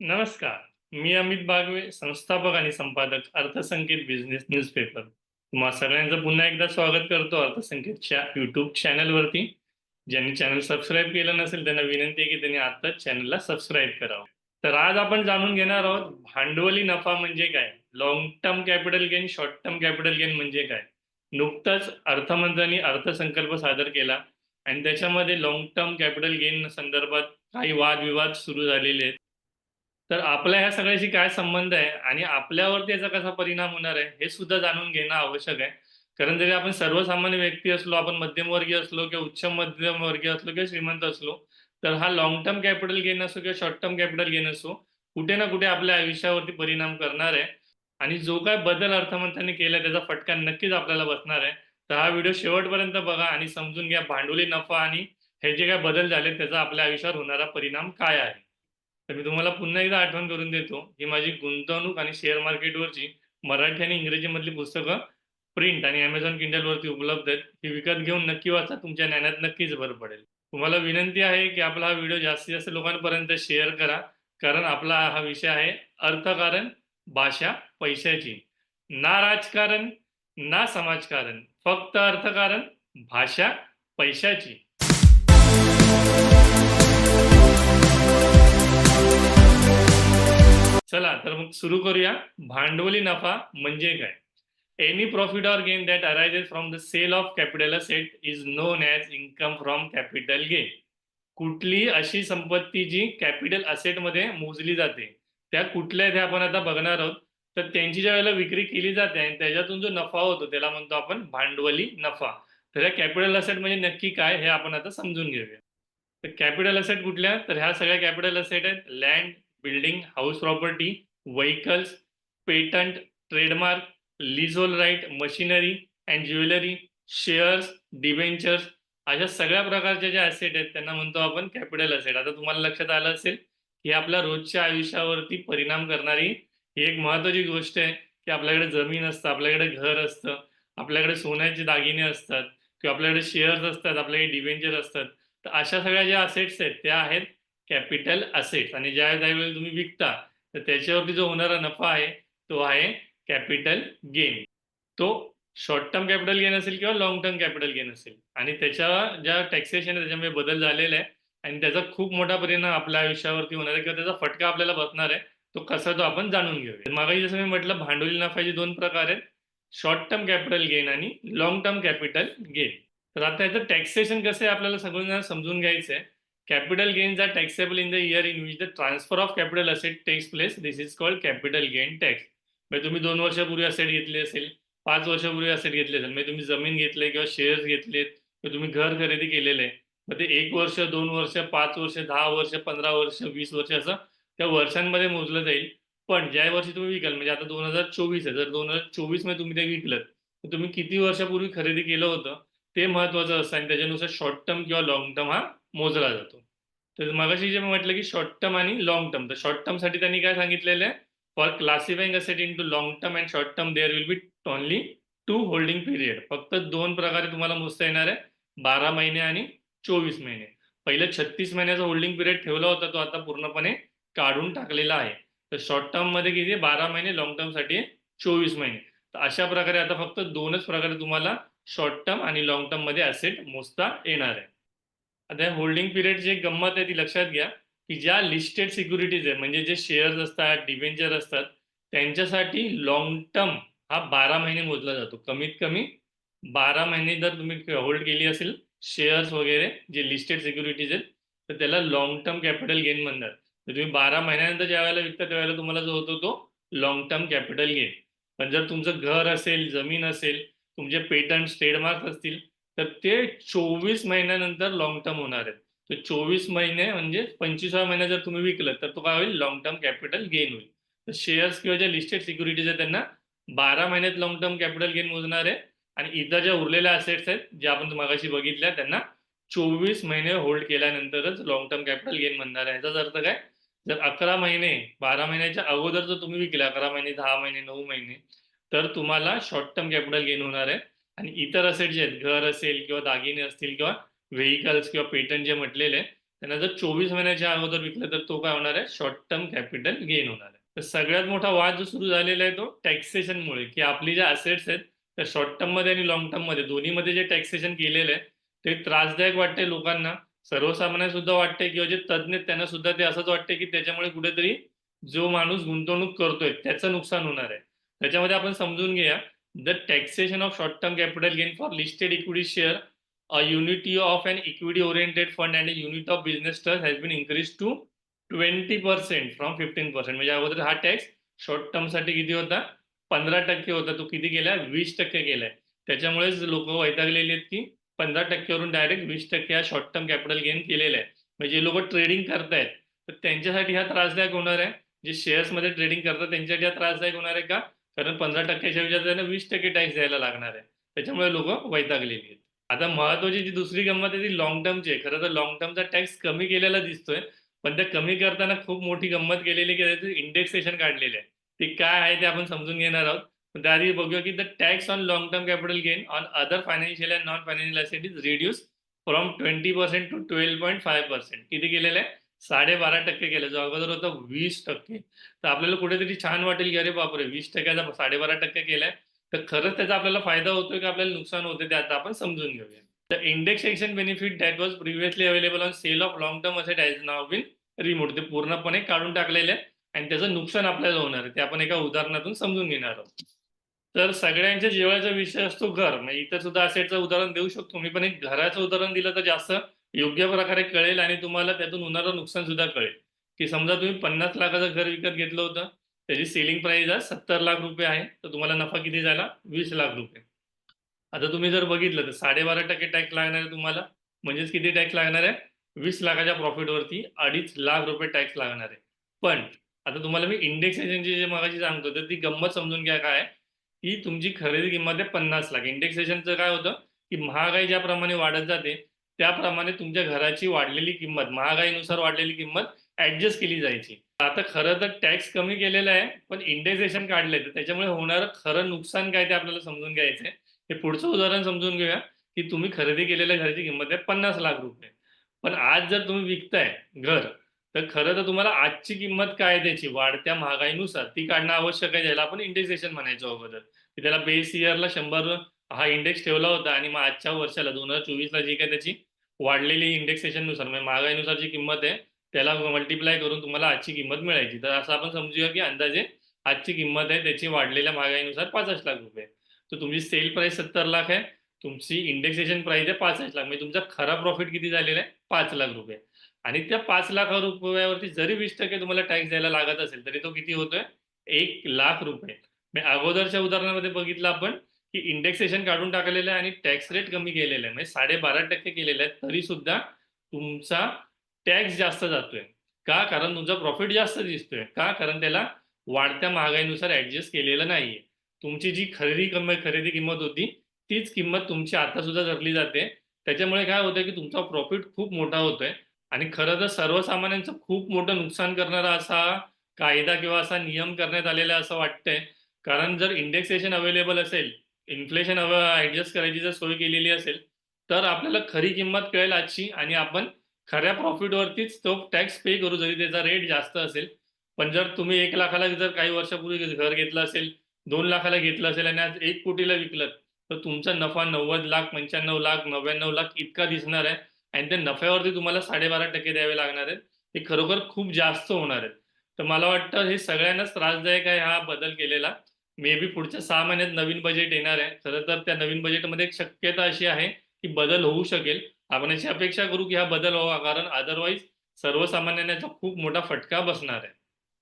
नमस्कार. मी अमित बागवे संस्थापक आणि संपादक अर्थसंकेत बिझनेस न्यूजपेपर तुम्हा सगळ्यांचं पुन्हा एकदा स्वागत करतो अर्थसंकेतच्या युट्यूब चॅनलवरती ज्यांनी चॅनल सबस्क्राईब केलं नसेल त्यांना विनंती आहे की त्यांनी आत्ताच चॅनलला सबस्क्राईब करावं. तर आज आपण जाणून घेणार आहोत भांडवली नफा म्हणजे काय? Long term capital gain short term capital gain म्हणजे काय? नुकताच अर्थमंत्र्यांनी अर्थसंकल्प सादर केला. आणि त्याच्यामध्ये लॉंग टर्म कॅपिटल गेन संदर्भात काही वादविवाद सुरू झालेले आहेत. तर आपल्या ह्या सगळ्याशी काय संबंध आहे आणि आपल्यावरती याचा कसा परिणाम होणार आहे हे सुद्धा जाणून घेणं आवश्यक आहे. कारण जरी आपण सर्वसामान्य व्यक्ती असलो आपण मध्यमवर्गीय असलो किंवा उच्च मध्यमवर्गीय असलो किंवा श्रीमंत असलो तर हा लॉंग टर्म कॅपिटल गेन असो किंवा शॉर्ट टर्म कॅपिटल गेन असो कुठे ना कुठे आपल्या आयुष्यावरती परिणाम करणार आहे. आणि जो काय बदल अर्थमंत्र्यांनी केला त्याचा फटका नक्कीच आपल्याला बसणार आहे. तर हा व्हिडिओ शेवटपर्यंत बघा आणि समजून घ्या भांडवली नफा आणि हे जे काय बदल झाले त्याचा आपल्या आयुष्यावर होणारा परिणाम काय आहे. तर मी तुम्हाला पुन्हा एकदा आठवण करून देतो ही माझी गुंतवणूक आणि शेअर मार्केटवरची मराठी आणि इंग्रजीमधली पुस्तकं प्रिंट आणि अमेझॉन किंडलवरती उपलब्ध आहेत. ही विकत घेऊन नक्की वाचा तुमच्या ज्ञानात नक्कीच भर पडेल. तुम्हाला विनंती आहे की आपला हा व्हिडिओ जास्तीत जास्त लोकांपर्यंत शेअर करा कारण आपला हा विषय आहे अर्थकारण भाषा पैशाची. ना राजकारण ना समाजकारण फक्त अर्थकारण भाषा पैशाची. चला तर मग सुरू करूया. भांडवली नफा म्हणजे काय? Any profit or gain that arises from the sale of capital asset is known as income from capital gain कुठली अशी संपत्ती जी कॅपिटल असेटमध्ये मोजली जाते त्या कुठल्या त्या आपण आता बघणार आहोत. तर त्यांची ज्या वेळेला विक्री केली जाते आणि त्याच्यातून जो नफा होतो त्याला म्हणतो आपण भांडवली नफा. तर ह्या कॅपिटल असेट म्हणजे नक्की काय हे आपण आता समजून घेऊया. तर कॅपिटल असेट कुठल्या? तर ह्या सगळ्या कॅपिटल असेट आहेत land building house property vehicles patent trademark leasehold right machinery and jewellery shares debentures अशा सगळ्या प्रकारच्या ज्या ॲसेट आहेत त्यांना म्हणतो आपण कॅपिटल असेट आता तुम्हाला लक्षात आलं असेल की आपल्या रोजच्या आयुष्यावरती परिणाम करणारी ही एक महत्वाची गोष्ट आहे की आपल्याकडे जमीन असतं आपल्याकडे घर असतं आपल्याकडे सोन्याचे दागिने असतात किंवा आपल्याकडे शेअर्स असतात आपल्याकडे डिबेंचर असतात. तर अशा सगळ्या ज्या असेट्स आहेत त्या आहेत कॅपिटल असेट्स. आणि ज्या ज्यावेळेला तुम्ही विकता तर त्याच्यावरती जो होणारा नफा आहे तो आहे कॅपिटल गेन. तो शॉर्ट टर्म कॅपिटल गेन असेल किंवा लॉंग टर्म कॅपिटल गेन असेल. आणि त्याच्या ज्या टॅक्सेशन आहे त्याच्यामुळे बदल झालेला आहे. आणि त्याचा खूप मोठा परिणाम आपल्या आयुष्यावरती होणार आहे किंवा त्याचा फटका आपल्याला बसणार आहे तो कसा तो आपण जाणून घेऊया. मागाई जसं मी म्हटलं भांडवली नफ्याचे दोन प्रकार आहेत. शॉर्ट टर्म कॅपिटल गेन आणि लॉंग टर्म कॅपिटल गेन तर आता याचं टॅक्सेशन कसं आहे आपल्याला सगळ्यांना समजून घ्यायचं आहे. Capital gains are taxable in the year in which the transfer of capital asset takes place this is called capital gain tax. म्हणजे तुम्ही दोन वर्षापूर्वी असेट घेतले असेल पाच वर्षापूर्वी असेट घेतले असेल म्हणजे तुम्ही जमीन घेतले किंवा शेअर्स घेतलेत किंवा तुम्ही घर खरेदी केलेलं आहे मग ते एक वर्ष दोन वर्ष पाच वर्ष दहा वर्ष पंधरा वर्ष वीस वर्ष असं त्या वर्षांमध्ये मोजलं जाईल. पण ज्या वर्षी तुम्ही विकाल म्हणजे आता दोन हजार चोवीस आहे जर दोन हजार चोवीसमध्ये तुम्ही ते विकलं तर तुम्ही किती वर्षापूर्वी खरेदी केलं होतं ते महत्वाचं असतं. आणि त्याच्यानुसार शॉर्ट टर्म किंवा लॉंग टर्म हा मोजला जातो. तर मगाशी जे म्हटलं की शॉर्ट टर्म आणि लॉंग टर्म तर शॉर्ट टर्मसाठी त्यांनी काय सांगितलेलं आहे? For classifying asset into long term and short term there will be only two holding period फक्त दोन प्रकारे तुम्हाला मोजता येणार आहे. बारा महिने आणि चोवीस महिने. पहिलं छत्तीस महिन्याचा होल्डिंग पिरियड ठेवला होता तो आता पूर्णपणे काढून टाकलेला आहे. तर शॉर्ट टर्ममध्ये किती बारा महिने लॉंग टर्मसाठी चोवीस महिने. तर अशा प्रकारे आता फक्त दोनच प्रकारे तुम्हाला शॉर्ट टर्म आणि लॉंग टर्ममध्ये असेट मोजता येणार आहे. आता होल्डिंग पिरियडची एक गंमत आहे ती लक्षात घ्या की ज्या लिस्टेड सिक्युरिटीज आहे म्हणजे जे शेअर्स असतात डिबेंचर असतात त्यांच्यासाठी लॉंग टर्म हा बारा महिने मोजला जातो. कमीत कमी बारा महिने जर तुम्ही होल्ड केली असेल शेअर्स वगैरे जे लिस्टेड सिक्युरिटीज आहेत तर त्याला लॉंग टर्म कॅपिटल गेन म्हणतात. तर तुम्ही बारा महिन्यानंतर ज्या वेळेला विकता त्यावेळेला तुम्हाला जो होतो तो लॉंग टर्म कॅपिटल गेन पण जर तुमचं घर असेल जमीन असेल तुमचे पेटंट ट्रेडमार्क असतील तर ते चोवीस महिन्यानंतर लॉंग टर्म होणार आहेत. तर चोवीस महिने म्हणजे पंचवीसाव्या महिन्यात जर तुम्ही विकलं तर तो काय होईल? लॉंग टर्म कॅपिटल गेन होईल. तर शेअर्स किंवा ज्या लिस्टेड सिक्युरिटीज आहेत त्यांना बारा महिन्यात लॉंग टर्म कॅपिटल गेन मोजणार आहे. आणि इतर ज्या उरलेल्या असेट्स आहेत ज्या आपण मागाशी बघितल्या त्यांना चोवीस महिने होल्ड केल्यानंतरच लॉंग टर्म कॅपिटल गेन म्हणणार आहे. याचाच अर्थ काय? जर अकरा महिने बारा महिन्याच्या अगोदर जर तुम्ही विकले अकरा महिने दहा महिने नऊ महिने तर तुम्हाला शॉर्ट टर्म कॅपिटल गेन होणार आहे. आणि इतर असेट जे आहेत घर असेल किंवा दागिने असतील किंवा व्हेकल्स किंवा पेटंट जे म्हटलेले त्यांना जर चोवीस महिन्याच्या अगोदर विकलं तर तो काय होणार आहे? शॉर्ट टर्म कॅपिटल गेन होणार आहे. तर सगळ्यात मोठा वाद जो सुरू झालेला आहे तो टॅक्सेशनमुळे की आपली जे असेट्स आहेत त्या शॉर्ट टर्ममध्ये आणि लॉंग टर्ममध्ये दोन्हीमध्ये जे टॅक्सेशन केलेलं आहे ते त्रासदायक वाटते लोकांना. सर्वसामान्य सुद्धा वाटते किंवा जे तज्ज्ञ त्यांना सुद्धा ते असंच वाटते की त्याच्यामुळे कुठेतरी जो माणूस गुंतवणूक करतोय त्याचं नुकसान होणार आहे. त्याच्यामध्ये आपण समजून घेऊया the taxation of short term capital gain for listed equity share a unity of an equity oriented fund and a unit of business trust has been increased to 20% from 15% म्हणजे अगोदर हा टॅक्स शॉर्ट टर्मसाठी किती होता? पंधरा टक्के होता. तो किती केलाय वीस टक्के केलाय त्याच्यामुळेच लोक वैतागलेली आहेत की पंधरा टक्क्यावरून डायरेक्ट वीस टक्के हा शॉर्ट टर्म कॅपिटल गेन केलेला आहे. म्हणजे जे लोक ट्रेडिंग करतायत. तर त्यांच्यासाठी हा त्रासदायक होणार आहे. जे शेअर्समध्ये ट्रेडिंग करतात त्यांच्यासाठी हा त्रासदायक होणार आहे का? कारण पंधरा टक्क्याच्या विचार त्यांना वीस टक्के टॅक्स द्यायला लागणार आहे. त्याच्यामुळे लोक वैतागलेली आहेत. आता महत्वाची जी दुसरी गंमत आहे ती लॉंग टर्मची आहे. खरं तर लॉंग टर्मचा टॅक्स कमी केलेला दिसतोय पण त्या कमी करताना खूप मोठी गंमत केलेली की त्याचं इंडेक्सेशन काढलेले आहे. ते काय आहे ते आपण समजून घेणार आहोत. पण त्याआधी बघूया की the tax on long term capital gain on other financial and non financial asset is reduce from twenty percent to twelve point five percent किती केलेलं आहे? साडेबारा टक्के केलं. जो अगोदर होतं वीस टक्के. तर आपल्याला कुठेतरी छान वाटेल की अरे बापरे वीस टक्क्याचा साडेबारा टक्के केलाय. तर खरंच त्याचा आपल्याला फायदा होतोय की आपल्याला नुकसान होते ते आता आपण समजून घेऊया. The indexation benefit that was previously available on sale of long term asset has now been removed ते पूर्णपणे काढून टाकलेले आहे आणि त्याचं नुकसान आपल्याला होणार आहे. ते आपण एका उदाहरणातून समजून घेणार आहोत. तर सगळ्यांच्या जेवणाचा विषय असतो घर. म्हणजे इतर सुद्धा असेटचं उदाहरण देऊ शकतो. मी पण एक घराचं उदाहरण दिलं तर जास्त योग्य प्रकारे कळेल आणि तुम्हाला त्यातून होणारं नुकसान सुद्धा कळेल. की समजा तुम्ही पन्नास लाखाचं घर विकत घेतलं होतं त्याची सेलिंग प्राइस आज सत्तर लाख रुपये आहे तर तुम्हाला नफा किती झाला? वीस लाख रुपये. आता तुम्ही जर बघितलं तर साडेबारा टक्के टॅक्स लागणार आहे तुम्हाला. म्हणजेच किती टॅक्स लागणार आहे? वीस लाखाच्या प्रॉफिटवरती अडीच लाख रुपये टॅक्स लागणार आहे. पण आता तुम्हाला मी इंडेक्सेशनची जे मगाशी सांगतो तर ती गंमत समजून घ्या काय की तुमची खरेदी किंमत आहे पन्नास लाख. इंडेक्सेशनचं काय होतं? की महागाई ज्याप्रमाणे वाढत जाते त्याप्रमाणे तुमच्या घराची वाढलेली किंमत महागाईनुसार वाढलेली किंमत ऍडजस्ट केली जायची. आता खरं तर टॅक्स कमी केलेला आहे पण इंडेक्सेशन काढलंय तर त्याच्यामुळे होणारं खरं नुकसान काय ते आपल्याला समजून घ्यायचंय. हे पुढचं उदाहरण समजून घेऊया की तुम्ही खरेदी केलेल्या घराची किंमत आहे पन्नास लाख रुपये. पण आज जर तुम्ही विकताय घर तर खरं तर तुम्हाला आजची किंमत काय आहे त्याची वाढत्या महागाईनुसार. ती काढणं आवश्यक आहे ज्याला आपण इंडेक्सेशन म्हणायचो अगोदर. की त्याला बेस इयरला शंभर हा इंडेक्स ठेवला होता आणि मग आजच्या वर्षाला दोन हजार चोवीसला जी काय त्याची वाढलेली इंडेक्सेशननुसार म्हणजे महागाईनुसार जी किंमत आहे त्याला मल्टिप्लाय करून तुम्हाला आजची किंमत मिळायची. तर असं आपण समजूया की अंदाजे आजची किंमत आहे त्याची वाढलेल्या महागाईनुसार पासष्ट लाख रुपये. तर तुमची सेल प्राइस सत्तर लाख आहे तुमची इंडेक्सेशन प्राइस आहे पासष्ट लाख म्हणजे तुमचा खरा प्रॉफिट किती झालेला आहे? पाच लाख रुपये. आणि त्या पाच लाख रुपयावरती जरी वीस टक्के तुम्हाला टॅक्स द्यायला लागत असेल तरी तो किती होतोय? एक लाख रुपये. म्हणजे अगोदरच्या उदाहरणामध्ये बघितलं आपण की इंडेक्सेशन काढून टाकलेलं आहे आणि टॅक्स रेट कमी केलेला आहे. म्हणजे साडेबारा टक्के केलेला आहे. तरी सुद्धा तुमचा टॅक्स जास्त जातोय. का? कारण तुमचा प्रॉफिट जास्त दिसतोय. का? कारण त्याला वाढत्या महागाईनुसार ऍडजस्ट केलेलं नाहीये. तुमची जी खरेदी किंमत खरेदी किंमत होती तीच किंमत तुमची आता सुद्धा धरली जाते. त्याच्यामुळे काय होतंय की तुमचा प्रॉफिट खूप मोठा होतोय. आणि खरं तर सर्वसामान्यांचं खूप मोठं नुकसान करणारा असा कायदा किंवा असा नियम करण्यात आलेला असं वाटतंय. कारण जर इंडेक्सेशन अवेलेबल असेल इन्फ्लेशन ऍडजस्ट करायची जर सोय केलेली असेल तर आपल्याला खरी किंमत कळेल आजची आणि आपण खऱ्या प्रॉफिटवरतीच तो टॅक्स पे करू जरी त्याचा रेट जास्त असेल. पण जर तुम्ही एक लाखाला जर काही वर्षापूर्वी घर घेतलं असेल दोन लाखाला घेतलं असेल आणि आज एक कोटीला विकलं तर तुमचा नफा नव्वद लाख पंच्याण्णव लाख नव्याण्णव लाख इतका दिसणार आहे. आणि त्या नफ्यावरती तुम्हाला साडेबारा टक्के द्यावे लागणार आहेत. हे खरोखर खूप जास्त होणार आहेत. तर मला वाटतं हे सगळ्यांनाच त्रासदायक आहे हा बदल केलेला. मे बी पुढच्या सहा महिन्यात नवीन बजेट येणार आहे. खरं तर त्या नवीन बजेटमध्ये एक शक्यता अशी आहे की बदल होऊ शकेल. आपण याची अपेक्षा करू की हा बदल व्हावा. कारण अदरवाईज सर्वसामान्यांना याचा खूप मोठा फटका बसणार आहे.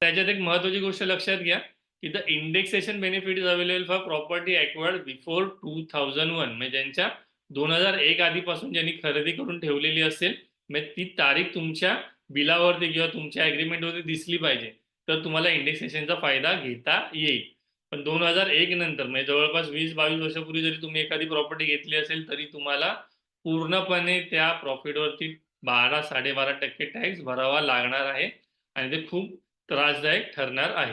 त्याच्यात एक महत्वाची गोष्ट लक्षात घ्या की the indexation benefit is available for property acquired before two thousand one म्हणजे ज्यांच्या दोन हजार एक आधीपासून ज्यांनी खरेदी करून ठेवलेली असेल म्हणजे ती तारीख तुमच्या बिलावरती किंवा तुमच्या अग्रीमेंटवरती दिसली पाहिजे. तर तुम्हाला इंडेक्सेशनचा फायदा घेता येईल. पण दोन हजार एक नंतर म्हणजे जवळपास वीस बावीस वर्षापूर्वी जरी तुम्ही एखादी प्रॉपर्टी घेतली असेल तरी तुम्हाला पूर्णपणे त्या प्रॉफिटवरती बारा साडेबारा टक्के टॅक्स भरावा लागणार आहे आणि ते खूप त्रासदायक ठरणार आहे.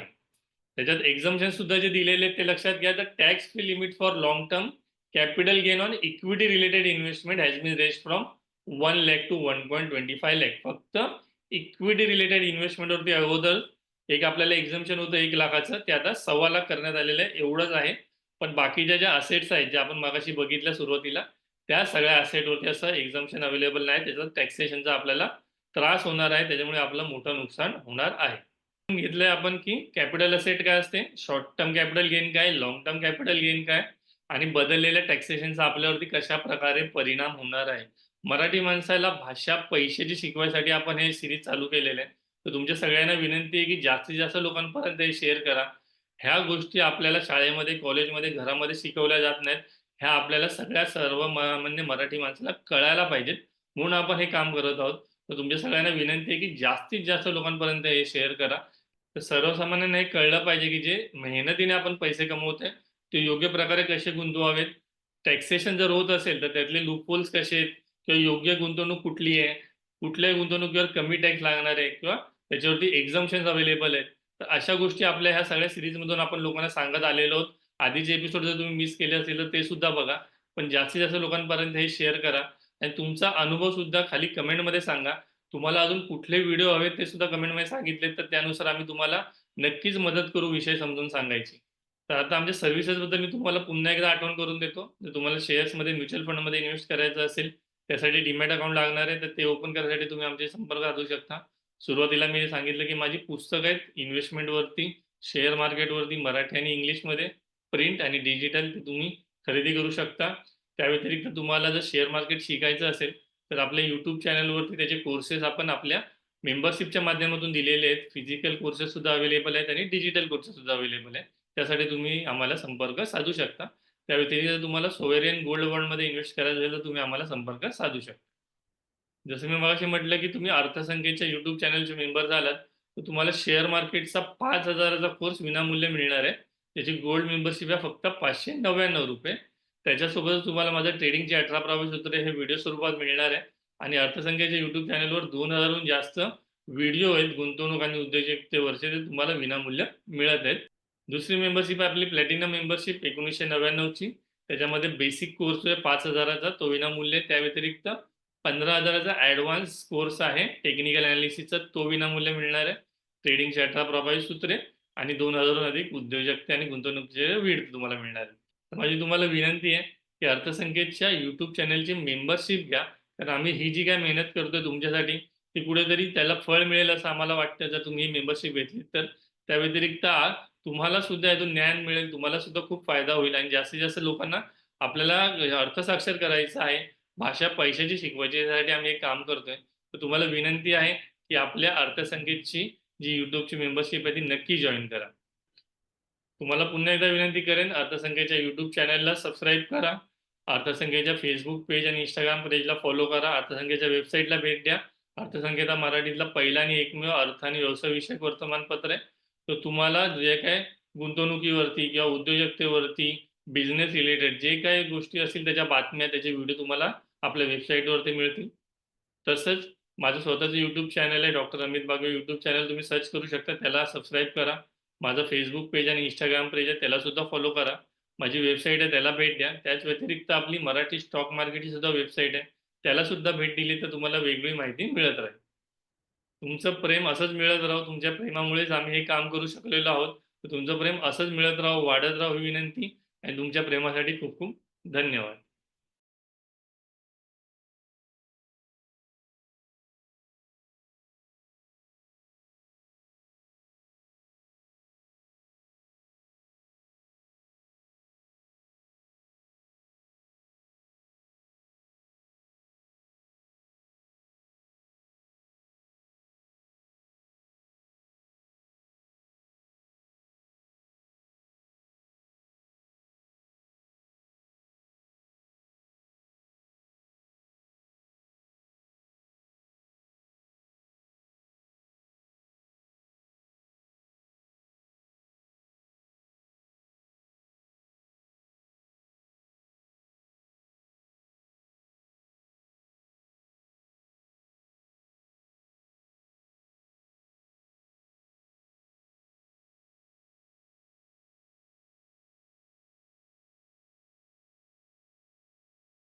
त्याच्यात एक्झाम्शन सुद्धा जे दिलेले आहेत ते लक्षात घ्या तर tax free limit for long term capital gain on equity related investment has been raise from one lakh to one point twenty five lakh फक्त इक्विटी रिलेटेड इन्व्हेस्टमेंटवरती अगोदर एक आपल्याला एक्झम्पन होतं एक लाखाचं ते आता सव्वा लाख करण्यात आलेलं आहे एवढंच आहे. पण बाकीच्या ज्या असेट्स आहेत ज्या आपण मागाशी बघितल्या सुरुवातीला त्या सगळ्या असेटवरती असं एक्झम्पन अवेलेबल नाही. त्याचा टॅक्सेशनचा आपल्याला त्रास होणार आहे. त्याच्यामुळे आपलं मोठं नुकसान होणार आहे. घेतलंय आपण की कॅपिटल असेट काय असते? शॉर्ट टर्म कॅपिटल गेन काय? लॉंग टर्म कॅपिटल गेन काय? आणि बदललेल्या टॅक्सेशनचा आपल्यावरती कशा प्रकारे परिणाम होणार आहे? मराठी माणसाला भाषा पैशाची शिकवायसाठी आपण हे सिरीज चालू केलेले आहे. तर तुमच्या सगळ्यांना विनंती आहे की जास्तीत जास्त लोकांपर्यंत हे शेअर करा. ह्या गोष्टी आपल्याला शाळेमध्ये कॉलेजमध्ये घरामध्ये शिकवल्या जात नाहीत. ह्या आपल्याला सगळ्या सर्व म्हणजे मराठी माणसाला कळायला पाहिजेत. म्हणून आपण हे काम करत आहोत. तर तुमच्या सगळ्यांना विनंती आहे की जास्तीत जास्त लोकांपर्यंत हे शेअर करा. तर सर्वसामान्यांना हे कळलं पाहिजे की जे मेहनतीने आपण पैसे कमवतोय ते योग्य प्रकारे कसे गुंतवावेत? टॅक्सेशन जर होत असेल तर त्यातले लूपहोल्स कसे आहेत? किंवा योग्य गुंतवणूक कुठली आहे? कुठल्याही गुंतवणुकीवर कमी टॅक्स लागणार आहे किंवा त्याच्यावरती एक्झाम्शन अवेलेबल आहेत. तर अशा गोष्टी आपल्या ह्या सगळ्या सिरीजमधून आपण लोकांना सांगत आलेलो आहोत. आधीचे एपिसोड जर तुम्ही मिस केले असेल तर ते सुद्धा बघा. पण जास्तीत जास्त लोकांपर्यंत हे शेअर करा. आणि तुमचा अनुभव सुद्धा खाली कमेंटमध्ये सांगा. तुम्हाला अजून कुठले व्हिडिओ हवेत ते सुद्धा कमेंटमध्ये सांगितले तर त्यानुसार आम्ही तुम्हाला नक्कीच मदत करू विषय समजून सांगायची. तर आता आमच्या सर्व्हिसेसबद्दल मी तुम्हाला पुन्हा एकदा आठवण करून देतो. जर तुम्हाला शेअर्समध्ये म्युच्युअल फंडमध्ये इन्व्हेस्ट करायचं असेल त्यासाठी डीमॅट अकाउंट लागणार आहे तर ते ओपन करण्यासाठी तुम्ही आमचे संपर्क साधू शकता. सुरुवातीला मी सांगितलं की माझी पुस्तक आहेत इन्व्हेस्टमेंटवरती शेअर मार्केटवरती मराठी आणि इंग्लिशमध्ये प्रिंट आणि डिजिटल तुम्ही खरेदी करू शकता. त्या व्यतिरिक्त तुम्हाला जर शेअर मार्केट शिकायचं असेल तर आपल्या यूट्यूब चॅनलवरती त्याचे कोर्सेस आपण आपल्या मेंबरशिपच्या माध्यमातून दिलेले आहेत. फिजिकल कोर्सेस सुद्धा अवेलेबल आहेत आणि डिजिटल कोर्सेस सुद्धा अवेलेबल आहेत. त्यासाठी तुम्ही आम्हाला संपर्क साधू शकता. त्या व्यतिरिक्त तुम्हाला सोवेरियन गोल्ड बॉन्डमध्ये इन्व्हेस्ट करायचं असेल तर तुम्ही आम्हाला संपर्क साधू शकता. जसं मी मगाशी म्हटलं की तुम्ही अर्थसंख्येच्या युट्यूब चॅनलचे मेंबर झालात तर तुम्हाला शेअर मार्केटचा पाच हजाराचा कोर्स विनामूल्य मिळणार आहे. त्याची गोल्ड मेंबरशिप आहे फक्त पाचशे नव्याण्णव रुपये. त्याच्यासोबत तुम्हाला माझं ट्रेडिंगचे अठरा प्रवेश सूत्र हे व्हिडिओ स्वरूपात मिळणार आहे. आणि अर्थसंख्येच्या युट्यूब चॅनलवर दोन हजारहून जास्त व्हिडिओ आहेत गुंतवणूक आणि उद्योजकतेवरचे ते तुम्हाला विनामूल्य मिळत आहेत. दुसरी मेंबरशिप आहे आपली प्लॅटिनम मेंबरशिप एकोणीसशे नव्याण्णवची. त्याच्यामध्ये बेसिक कोर्स आहे पाच हजाराचा तो विनामूल्य त्या व्यतिरिक्त पंधरा हजाराचा ॲडव्हान्स कोर्स आहे. टेक्निकल अनालिसिसचा तो विनामूल्य मिळणार आहे. ट्रेडिंगचे अठरा प्रभावी सूत्रे आणि दोन हजारहून अधिक उद्योजकते आणि गुंतवणुकीचे वीड तुम्हाला मिळणार आहे तर माझी तुम्हाला विनंती आहे की अर्थसंकेतच्या युट्यूब चॅनलची मेंबरशिप घ्या. कारण आम्ही ही जी काय मेहनत करतोय तुमच्यासाठी ती कुठेतरी त्याला फळ मिळेल असं आम्हाला वाटतं. जर तुम्ही मेंबरशिप घेतली तर त्या व्यतिरिक्त तुम्हाला सुद्धा यातून ज्ञान मिळेल. तुम्हाला सुद्धा खूप फायदा होईल. आणि जास्तीत जास्त लोकांना आपल्याला अर्थसाक्षर करायचं आहे. भाषा पैशाची शिकवायच्यासाठी आम्ही एक काम करतोय. तर तुम्हाला विनंती आहे की आपल्या अर्थसंकेतची जी युट्यूबची मेंबरशिप आहे ती नक्की जॉईन करा. तुम्हाला पुन्हा एकदा विनंती करेन अर्थसंख्येच्या युट्यूब चॅनलला सबस्क्राईब करा. अर्थसंख्येच्या फेसबुक पेज आणि इंस्टाग्राम पेजला फॉलो करा. अर्थसंख्येच्या वेबसाईटला भेट द्या. अर्थसंख्येचा मराठीतला पहिला आणि एकमेव अर्थ आणि व्यवसाय विषयक वर्तमानपत्र आहे. तर तुम्हाला जे काय गुंतवणुकीवरती किंवा उद्योजकतेवरती बिझनेस रिलेटेड जे काही गोष्टी असतील त्याच्या बातम्या त्याचे व्हिडिओ तुम्हाला आपल्या वेबसाईटवरती मिळतील. तसंच माझं स्वतःचं यूट्यूब चॅनल आहे doctor Amit Bagwe YouTube channel तुम्ही सर्च करू शकता त्याला सबस्क्राईब करा. माझं फेसबुक पेज आणि इंस्टाग्राम पेज आहे त्याला सुद्धा फॉलो करा. माझी वेबसाईट आहे त्याला भेट द्या. त्याच व्यतिरिक्त आपली मराठी स्टॉक मार्केटची सुद्धा वेबसाईट आहे. त्याला सुद्धा भेट दिली तर तुम्हाला वेगळी माहिती मिळत राहील. तुमचं प्रेम असंच मिळत राहो तुमच्या प्रेमामुळेच आम्ही हे काम करू शकलेलो आहोत. तुमचं प्रेम असंच मिळत राहो वाढत राहो ही विनंती. आणि तुमच्या प्रेमासाठी खूप खूप धन्यवाद.